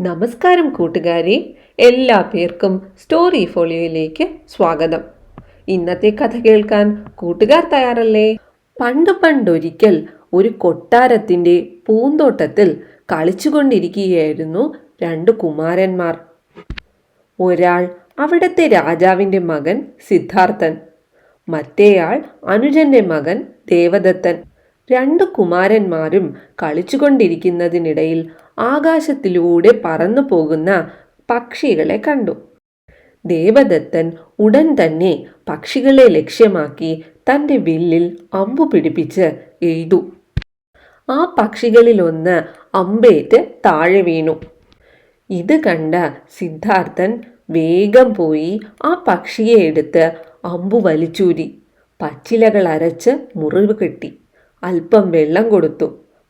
നമസ്കാരം കൂട്ടുകാരെ എല്ലാ പേർക്കും സ്റ്റോറി ഫോളിയോയിലേക്ക് സ്വാഗതം. ഇന്നത്തെ കഥ കേൾക്കാൻ കൂട്ടുകാർ തയ്യാറല്ലേ? പണ്ട് പണ്ടൊരിക്കൽ ഒരു കൊട്ടാരത്തിന്റെ പൂന്തോട്ടത്തിൽ കളിച്ചുകൊണ്ടിരിക്കുകയായിരുന്നു രണ്ട് കുമാരന്മാർ. ഒരാൾ അവിടത്തെ രാജാവിന്റെ മകൻ സിദ്ധാർത്ഥൻ മറ്റേയാൾ അനുജന്റെ മകൻ ദേവദത്തൻ. രണ്ട് കുമാരന്മാരും കളിച്ചുകൊണ്ടിരിക്കുന്നതിനിടയിൽ ആകാശത്തിലൂടെ പറന്നു പോകുന്ന പക്ഷികളെ കണ്ടു. ദേവദത്തൻ ഉടൻ തന്നെ പക്ഷികളെ ലക്ഷ്യമാക്കി തന്റെ വില്ലിൽ അമ്പു പിടിപ്പിച്ച് എയ്തു. ആ പക്ഷികളിലൊന്ന് അമ്പേറ്റ് താഴെ വീണു. ഇത് കണ്ട സിദ്ധാർത്ഥൻ വേഗം പോയി ആ പക്ഷിയെ എടുത്ത് അമ്പു വലിച്ചൂരി. പച്ചിലകൾ അരച്ച് മുറിവ് കെട്ടി. അല്പം വെള്ളം കൊടുത്തു.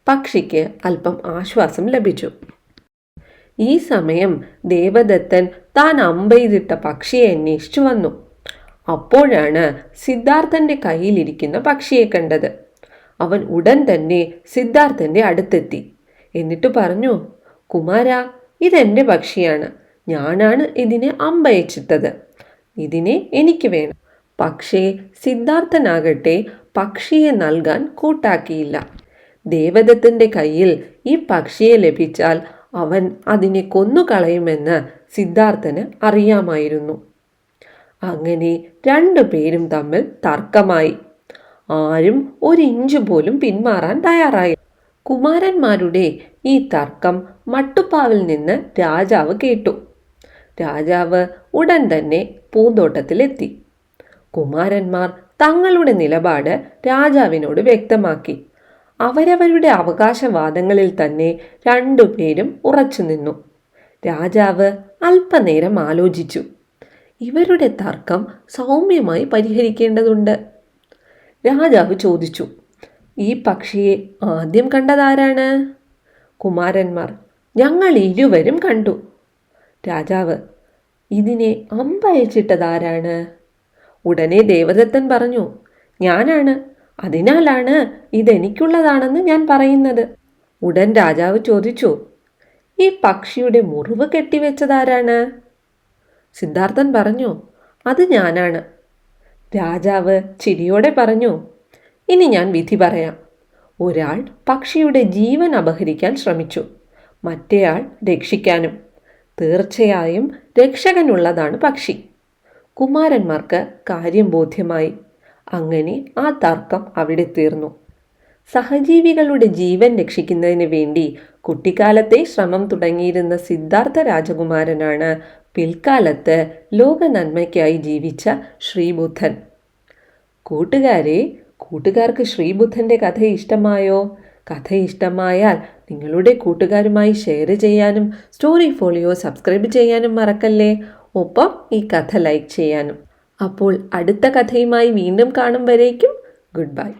പക്ഷിക്ക് അല്പം ആശ്വാസം ലഭിച്ചു. ഈ സമയം ദേവദത്തൻ താൻ അമ്പെയ്തിട്ട പക്ഷിയെ അന്വേഷിച്ചു വന്നു. അപ്പോഴാണ് സിദ്ധാർത്ഥന്റെ കയ്യിലിരിക്കുന്ന പക്ഷിയെ കണ്ടത്. അവൻ ഉടൻ തന്നെ സിദ്ധാർത്ഥന്റെ അടുത്തെത്തി. എന്നിട്ട് പറഞ്ഞു കുമാര ഇതെന്റെ പക്ഷിയാണ്. ഞാനാണ് ഇതിനെ അമ്പയച്ചിട്ടത്. ഇതിനെ എനിക്ക് വേണം. പക്ഷേ സിദ്ധാർത്ഥനാകട്ടെ പക്ഷിയെ നൽകാൻ കൂട്ടാക്കിയില്ല. ദേവദത്തന്റെ കയ്യിൽ ഈ പക്ഷിയെ ലഭിച്ചാൽ അവൻ അതിനെ കൊന്നുകളയുമെന്ന് സിദ്ധാർത്ഥന് അറിയാമായിരുന്നു. അങ്ങനെ രണ്ടു പേരും തമ്മിൽ തർക്കമായി. ആരും ഒരു ഇഞ്ച് പോലും പിന്മാറാൻ തയ്യാറായി. കുമാരന്മാരുടെ ഈ തർക്കം മട്ടുപ്പാവിൽ നിന്ന് രാജാവ് കേട്ടു. രാജാവ് ഉടൻ തന്നെ പൂന്തോട്ടത്തിലെത്തി. കുമാരന്മാർ തങ്ങളുടെ നിലപാട് രാജാവിനോട് വ്യക്തമാക്കി. അവരവരുടെ അവകാശവാദങ്ങളിൽ തന്നെ രണ്ടുപേരും ഉറച്ചുനിന്നു രാജാവ് അല്പനേരം ആലോചിച്ചു. ഇവരുടെ തർക്കം സൗമ്യമായി പരിഹരിക്കേണ്ടതുണ്ട്. രാജാവ് ചോദിച്ചു ഈ പക്ഷിയെ ആദ്യം കണ്ടതാരാണ്? കുമാരന്മാർ ഞങ്ങൾ ഇരുവരും കണ്ടു. രാജാവ് ഇതിനെ അമ്പയച്ചിട്ടതാരാണ്? ഉടനെ ദേവദത്തൻ പറഞ്ഞു ഞാനാണ്. അതിനാലാണ് ഇതെനിക്കുള്ളതാണെന്ന് ഞാൻ പറയുന്നത്. ഉടൻ രാജാവ് ചോദിച്ചു ഈ പക്ഷിയുടെ മുറിവ് കെട്ടിവെച്ചതാരാണ്? സിദ്ധാർത്ഥൻ പറഞ്ഞു അത് ഞാനാണ്. രാജാവ് ചിരിയോടെ പറഞ്ഞു ഇനി ഞാൻ വിധി പറയാം. ഒരാൾ പക്ഷിയുടെ ജീവൻ അപഹരിക്കാൻ ശ്രമിച്ചു. മറ്റേയാൾ രക്ഷിക്കാനും തീർച്ചയായും രക്ഷകനുള്ളതാണ് പക്ഷി. കുമാരന്മാർക്ക് കാര്യം ബോധ്യമായി. അങ്ങനെ ആ തർക്കം അവിടെ തീർന്നു. സഹജീവികളുടെ ജീവൻ രക്ഷിക്കുന്നതിന് വേണ്ടി കുട്ടിക്കാലത്തെ ശ്രമം തുടങ്ങിയിരുന്ന സിദ്ധാർത്ഥ രാജകുമാരനാണ് പിൽക്കാലത്ത് ലോക നന്മയ്ക്കായി ജീവിച്ച ശ്രീബുദ്ധൻ. കൂട്ടുകാരെ കൂട്ടുകാർക്ക് ശ്രീബുദ്ധന്റെ കഥ ഇഷ്ടമായോ? കഥ ഇഷ്ടമായാൽ നിങ്ങളുടെ കൂട്ടുകാരുമായി ഷെയർ ചെയ്യാനും സ്റ്റോറി ഫോളിയോ സബ്സ്ക്രൈബ് ചെയ്യാനും മറക്കല്ലേ? ഒപ്പം ഈ കഥ ലൈക്ക് ചെയ്യാനും. അപ്പോൾ അടുത്ത കഥയുമായി വീണ്ടും കാണും വരേക്കും. Good bye.